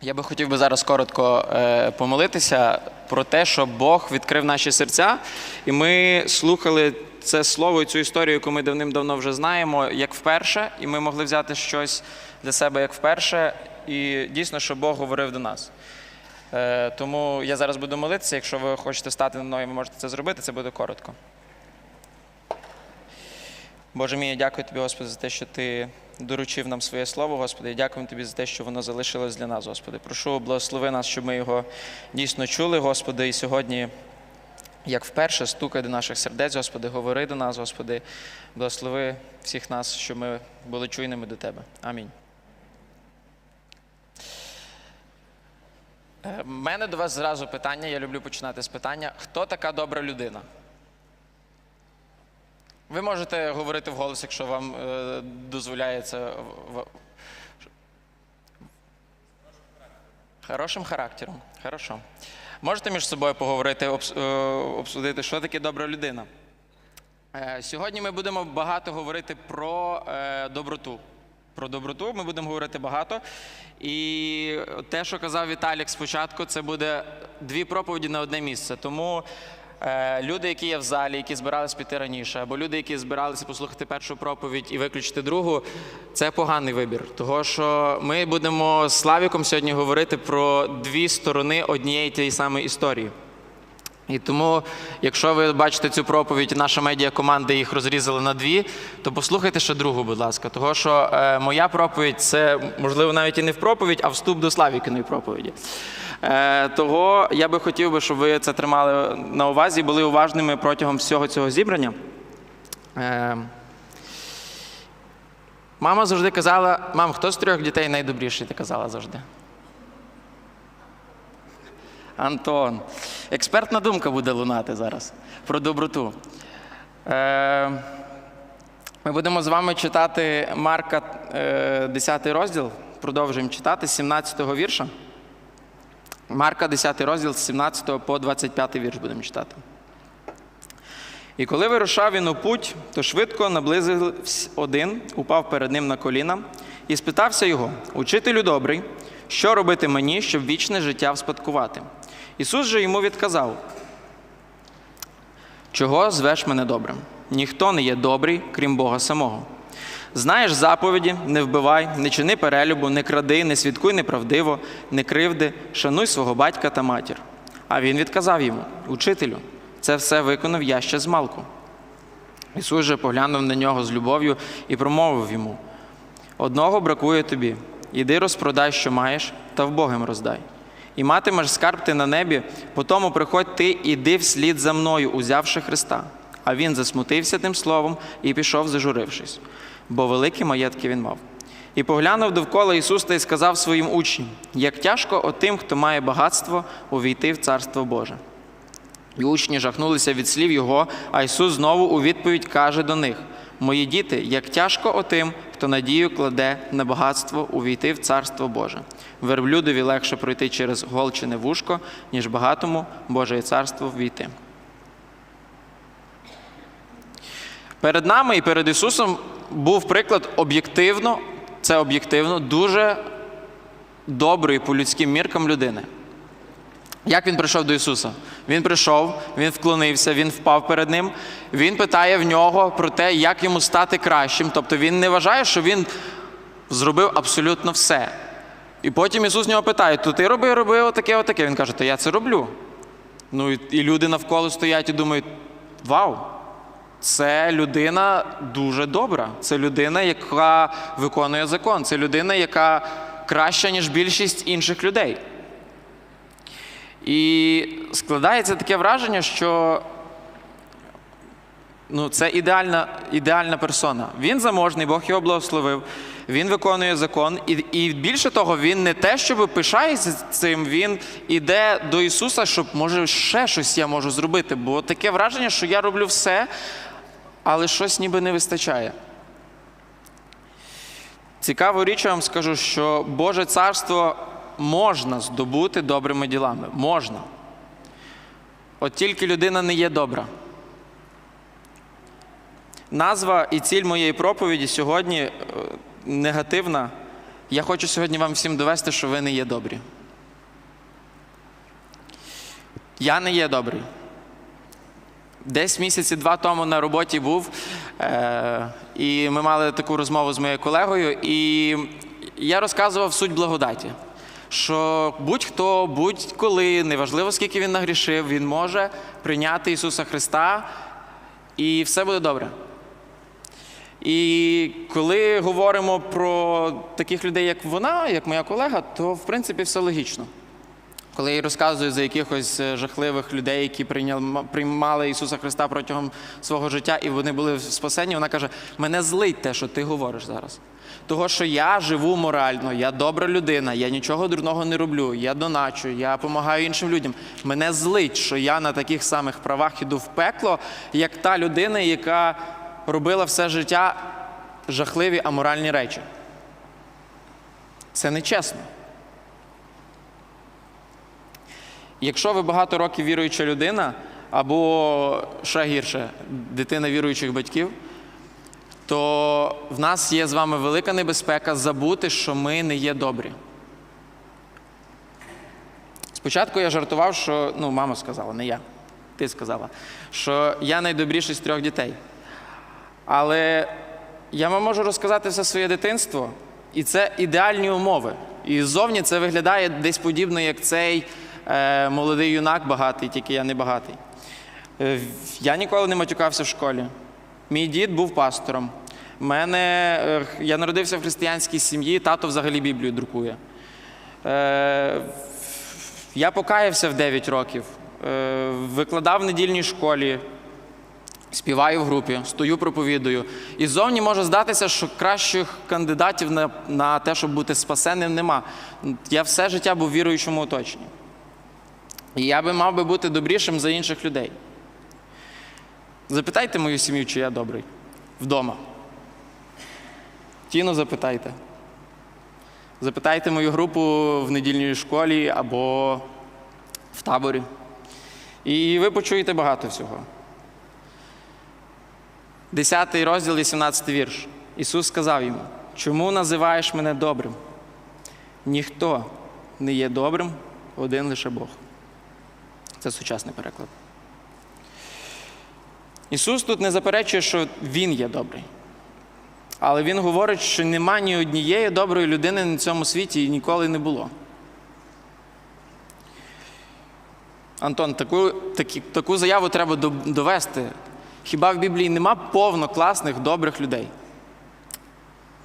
Я би хотів би зараз коротко е, помолитися про те, що Бог відкрив наші серця, і ми слухали це слово і цю історію, яку ми давним-давно вже знаємо, як вперше, і ми могли взяти щось для себе як вперше, і дійсно, що Бог говорив до нас. Е, тому я зараз буду молитися. Якщо ви хочете стати на ноги, ви можете це зробити, це буде коротко. Боже мій, я дякую тобі, Господи, за те, що ти доручив нам своє слово, Господи. Дякуємо тобі за те, що воно залишилось для нас, Господи. Прошу, благослови нас, щоб ми його дійсно чули, Господи, і сьогодні, як вперше, стукай до наших сердець, Господи, говори до нас, Господи, благослови всіх нас, щоб ми були чуйними до Тебе. Амінь. Е, В мене до вас зразу питання, я люблю починати з питання. Хто така добра людина? Ви можете говорити вголос, якщо вам е, дозволяється. в- Хорошим характером. Хорошо. Можете між собою поговорити, обс- е, обсудити, що таке добра людина? Е, Сьогодні ми будемо багато говорити про е, доброту. Про доброту ми будемо говорити багато. І те, що казав Віталік спочатку, це буде дві проповіді на одне місце. Тому люди, які є в залі, які збирались піти раніше, або люди, які збиралися послухати першу проповідь і виключити другу, це поганий вибір. Того що ми будемо з Славіком сьогодні говорити про дві сторони однієї тієї самої історії. І тому, якщо ви бачите цю проповідь, наша медіакоманда їх розрізала на дві, то послухайте ще другу, будь ласка. Того що е, моя проповідь це можливо навіть і не в проповідь, а вступ до Славікиної проповіді. Е, того я би хотів би, щоб ви це тримали на увазі, і були уважними протягом всього цього зібрання. Е, мама завжди казала: мам, хто з трьох дітей найдобріший? Ти казала завжди. Антон. Експертна думка буде лунати зараз про доброту. Е, ми будемо з вами читати Марка, е, 10 розділ. Продовжуємо читати з 17 вірша. Марка, 10 розділ з 17 по 25 вірш будемо читати. І коли вирушав він у путь, то швидко наблизився один, упав перед ним на коліна і спитався його: Учителю добрий, що робити мені, щоб вічне життя вспадкувати? Ісус же йому відказав: Чого звеш мене добрим? Ніхто не є добрий, крім Бога самого. Знаєш заповіді, не вбивай, не чини перелюбу, не кради, не свідкуй неправдиво, не кривди, шануй свого батька та матір. А він відказав йому: Учителю, це все виконав я ще з малку. Ісус же поглянув на нього з любов'ю і промовив йому: Одного бракує тобі, іди розпродай, що маєш, та вбогим роздай. І матимеш скарб ти на небі, потому приходь ти, іди вслід за мною, узявши Христа. А він засмутився тим словом і пішов, зажурившись, бо великі маєтки він мав. І поглянув довкола Ісус та й сказав своїм учням: як тяжко отим, хто має багатство, увійти в Царство Боже. І учні жахнулися від слів Його, а Ісус знову у відповідь каже до них: Мої діти, як тяжко отим, хто надію кладе на багатство увійти в Царство Боже. Верблюдові легше пройти через голчене вушко, ніж багатому Боже царство ввійти. Перед нами і перед Ісусом був приклад об'єктивно, це об'єктивно, дуже доброї по людським міркам людини. Як він прийшов до Ісуса? Він прийшов, він вклонився, він впав перед ним. Він питає в нього про те, як йому стати кращим. Тобто він не вважає, що він зробив абсолютно все. І потім Ісус в нього питає: то ти роби, роби отаке, отаке. Він каже, то я це роблю. Ну і люди навколо стоять і думають: вау! Це людина дуже добра. Це людина, яка виконує закон. Це людина, яка краща, ніж більшість інших людей. І складається таке враження, що ну, це ідеальна, ідеальна персона. Він заможний, Бог його благословив, він виконує закон. І, і більше того, він не те, щоб пишається цим, він іде до Ісуса, щоб може ще щось я можу зробити. Бо таке враження, що я роблю все, але щось ніби не вистачає. Цікаву річ я вам скажу, що Боже царство можна здобути добрими ділами. Можна. От тільки людина не є добра. Назва і ціль моєї проповіді сьогодні е, негативна Я хочу сьогодні вам всім довести, що ви не є добрі. Я не є добрий. Десь місяці два тому на роботі був, е- і ми мали таку розмову з моєю колегою, і я розказував суть благодаті. Що будь-хто, будь-коли, неважливо скільки він нагрішив, він може прийняти Ісуса Христа, і все буде добре. І коли говоримо про таких людей, як вона, як моя колега, то в принципі все логічно. Коли я розказую за якихось е, жахливих людей, які прийняли, приймали Ісуса Христа протягом свого життя, і вони були спасені, вона каже: мене злить те, що ти говориш зараз. Того, що я живу морально, я добра людина, я нічого дурного не роблю, я доначу, я допомагаю іншим людям. Мене злить, що я на таких самих правах іду в пекло, як та людина, яка робила все життя жахливі аморальні речі. Це нечесно. Якщо ви багато років віруюча людина, або ще гірше, дитина віруючих батьків, то в нас є з вами велика небезпека забути, що ми не є добрі. Спочатку я жартував, що ну, мама сказала, не я, ти сказала, що я найдобріший з трьох дітей. Але я вам можу розказати все своє дитинство, і це ідеальні умови. І ззовні це виглядає десь подібно, як цей молодий юнак багатий, тільки я не багатий. Е, я ніколи не матюкався в школі. Мій дід був пастором. Мене, е, я народився в християнській сім'ї, тато взагалі Біблію друкує. Е, я покаявся в 9 років, е, викладав в недільній школі, співаю в групі, стою, проповідую. І зовні може здатися, що кращих кандидатів на, на те, щоб бути спасенним, нема. Я все життя був віруючому оточенні. І я би мав би бути добрішим за інших людей. Запитайте мою сім'ю, чи я добрий вдома. Тіну запитайте. Запитайте мою групу в недільній школі або в таборі. І ви почуєте багато всього. Десятий розділ, 18 вірш. Ісус сказав йому: Чому називаєш мене добрим? Ніхто не є добрим, один лише Бог. Це сучасний переклад. Ісус тут не заперечує, що Він є добрий. Але Він говорить, що нема ні однієї доброї людини на цьому світі і ніколи не було. Антон, таку, такі, таку заяву треба довести. Хіба в Біблії нема повно класних, добрих людей?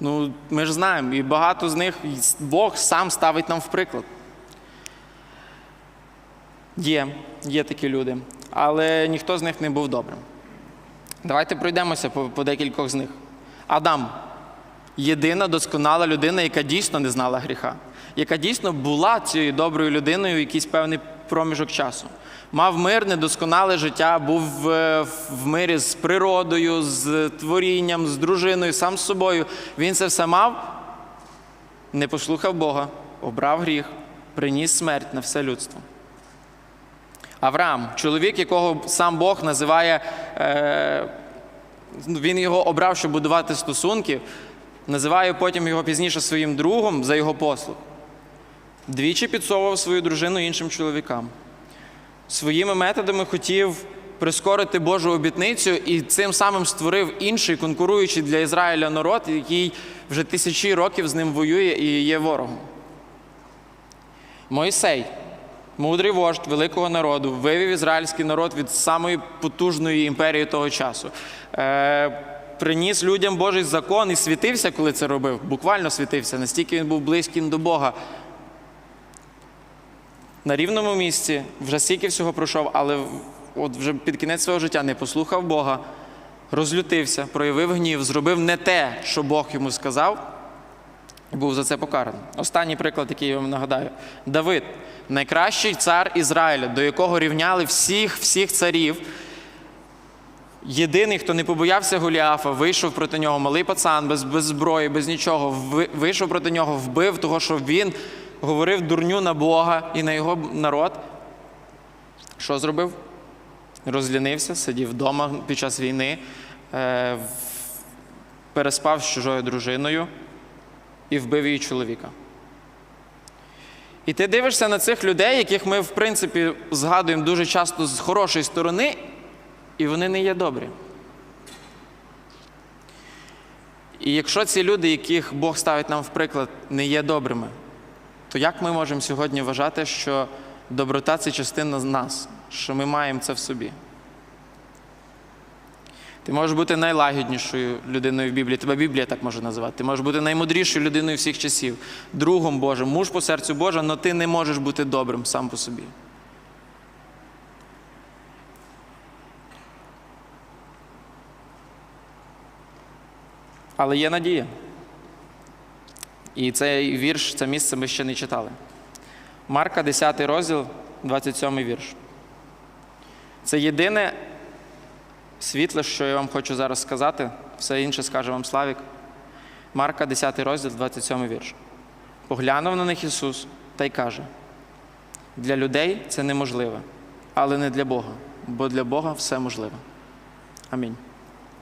Ну, ми ж знаємо, і багато з них Бог сам ставить нам в приклад. Є, є такі люди, але ніхто з них не був добрим. Давайте пройдемося по, по декількох з них. Адам єдина досконала людина, яка дійсно не знала гріха, яка дійсно була цією доброю людиною в якийсь певний проміжок часу. Мав мирне, досконале життя, був е, в мирі з природою, з творінням, з дружиною, сам з собою. Він це все мав, не послухав Бога, обрав гріх, приніс смерть на все людство. Авраам, чоловік, якого сам Бог називає, е, він його обрав, щоб будувати стосунки, називає потім його пізніше своїм другом за його послуг. Двічі підсовував свою дружину іншим чоловікам. Своїми методами хотів прискорити Божу обітницю і цим самим створив інший конкуруючий для Ізраїля народ, який вже тисячі років з ним воює і є ворогом. Мойсей, мудрий вождь великого народу, вивів ізраїльський народ від самої потужної імперії того часу. Е, приніс людям Божий закон і світився, коли це робив. Буквально світився, настільки він був близьким до Бога. На рівному місці вже стільки всього пройшов, але от вже під кінець свого життя не послухав Бога, розлютився, проявив гнів, зробив не те, що Бог йому сказав, був за це покараний. Останній приклад, який я вам нагадаю: Давид, найкращий цар Ізраїля, до якого рівняли всіх всіх царів. Єдиний, хто не побоявся Голіафа, вийшов проти нього, малий пацан, без, без зброї, без нічого, вийшов проти нього, вбив, того, що він говорив дурню на Бога і на його народ. Що зробив? Розлінився, сидів вдома під час війни, е, переспав з чужою дружиною і вбив її чоловіка. І ти дивишся на цих людей, яких ми, в принципі, згадуємо дуже часто з хорошої сторони, і вони не є добрі. І якщо ці люди, яких Бог ставить нам в приклад, не є добрими, то як ми можемо сьогодні вважати, що доброта це частина з нас, що ми маємо це в собі? Ти можеш бути найлагіднішою людиною в Біблії, тебе Біблія так може називати. Ти можеш бути наймудрішою людиною всіх часів, другом Божим, муж по серцю Божа, але ти не можеш бути добрим сам по собі. Але є надія. І цей вірш, це місце ми ще не читали. Марка, 10 розділ, 27 вірш. Це єдине світле, що я вам хочу зараз сказати, все інше скаже вам Славік. Марка, 10 розділ, 27 вірш. Поглянув на них Ісус та й каже: для людей це неможливе, але не для Бога, бо для Бога все можливе. Амінь.